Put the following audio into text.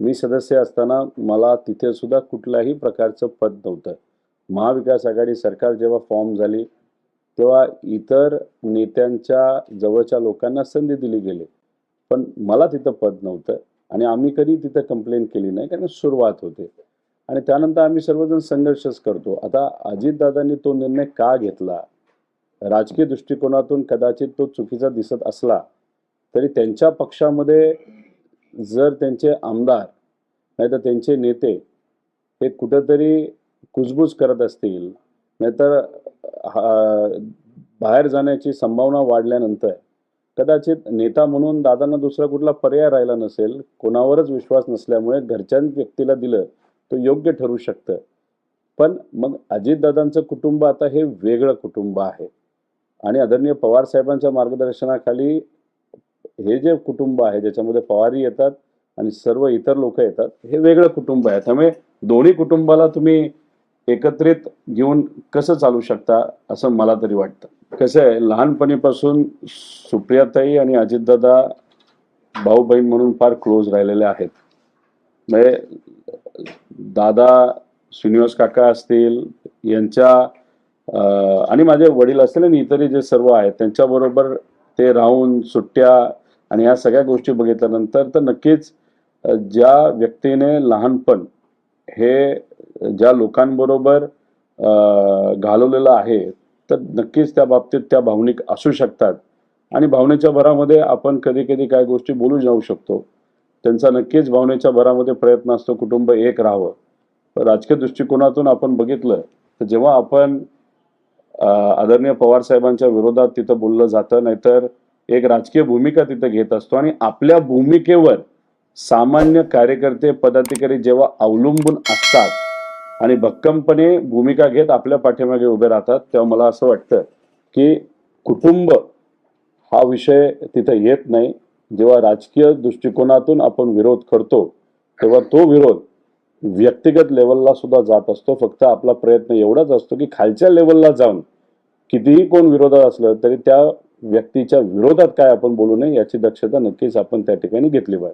मी सदस्य असताना मला तिथे सुद्धा कुठल्याही प्रकारचं पद नव्हतं. महाविकास आघाडी सरकार जेव्हा फॉर्म झाली तेव्हा इतर नेत्यांच्या जवळच्या लोकांना संधी दिली गेली. पण मला तिथं पद नव्हतं आणि आम्ही कधी तिथं कंप्लेंट केली नाही कारण सुरुवात होते. आणि त्यानंतर आम्ही सर्वजण संघर्षच करतो. आता अजितदादांनी तो निर्णय का घेतला? राजकीय दृष्टिकोनातून कदाचित तो चुकीचा दिसत असला तरी त्यांच्या पक्षामध्ये जर त्यांचे आमदार नाहीतर त्यांचे नेते हे कुठंतरी कुजबूज करत असतील नाहीतर हा- बाहेर जाण्याची संभावना वाढल्यानंतर कदाचित नेता म्हणून दादांना दुसरा कुठला पर्याय राहिला नसेल कोणावरच विश्वास नसल्यामुळे घरच्या व्यक्तीला दिलं तो योग्य ठरू शकतं. पण मग अजितदादांचं कुटुंब आता हे वेगळं कुटुंब आहे. आणि आदरणीय पवार साहेबांच्या मार्गदर्शनाखाली हे जे कुटुंब आहे ज्याच्यामध्ये पवारी येतात आणि सर्व इतर लोक येतात हे वेगळं कुटुंब आहे. त्यामुळे दोन्ही कुटुंबाला तुम्ही एकत्रित घेऊन कसं चालू शकता असं मला तरी वाटतं. कसं आहे लहानपणीपासून सुप्रियाताई आणि अजितदादा भाऊ बहीण म्हणून फार क्लोज राहिलेले आहेत. म्हणजे दादा श्रीनिवास काका असतील यांच्या आणि माझे वडील असतील आणि इतरही जे सर्व आहेत त्यांच्याबरोबर ते राहून सुट्ट्या आणि या सगळ्या गोष्टी बघितल्यानंतर तर नक्कीच ज्या व्यक्तीने लहानपण हे ज्या लोकांबरोबर घालवलेलं आहे तर नक्कीच त्या बाबतीत त्या भावनिक असू शकतात. आणि भावनेच्या भरामध्ये आपण कधी कधी काय गोष्टी बोलू जाऊ शकतो. त्यांचा नक्कीच भावनेच्या भरामध्ये प्रयत्न असतो कुटुंब एक राहावं. राजकीय दृष्टिकोनातून आपण बघितलं तर जेव्हा आपण आदरणीय पवार साहेबांच्या विरोधात तिथं बोललं जातं नाहीतर एक राजकीय भूमिका तिथं घेत असतो आणि आपल्या भूमिकेवर सामान्य कार्यकर्ते पदाधिकारी जेव्हा अवलंबून असतात आणि भक्कमपणे भूमिका घेत आपल्या पाठीमागे उभे राहतात तेव्हा मला असं वाटतं की कुटुंब हा विषय तिथं येत नाही. जेव्हा राजकीय दृष्टिकोनातून आपण विरोध करतो तेव्हा तो विरोध व्यक्तिगत लेवलला सुद्धा जात असतो. फक्त आपला प्रयत्न एवढाच असतो की खालच्या लेवलला जाऊन कितीही कोण विरोधात असलं तरी त्या व्यक्तीच्या विरोधात काय आपण बोलू नये याची दक्षता नक्कीच आपण त्या ठिकाणी घेतली पाहिजे.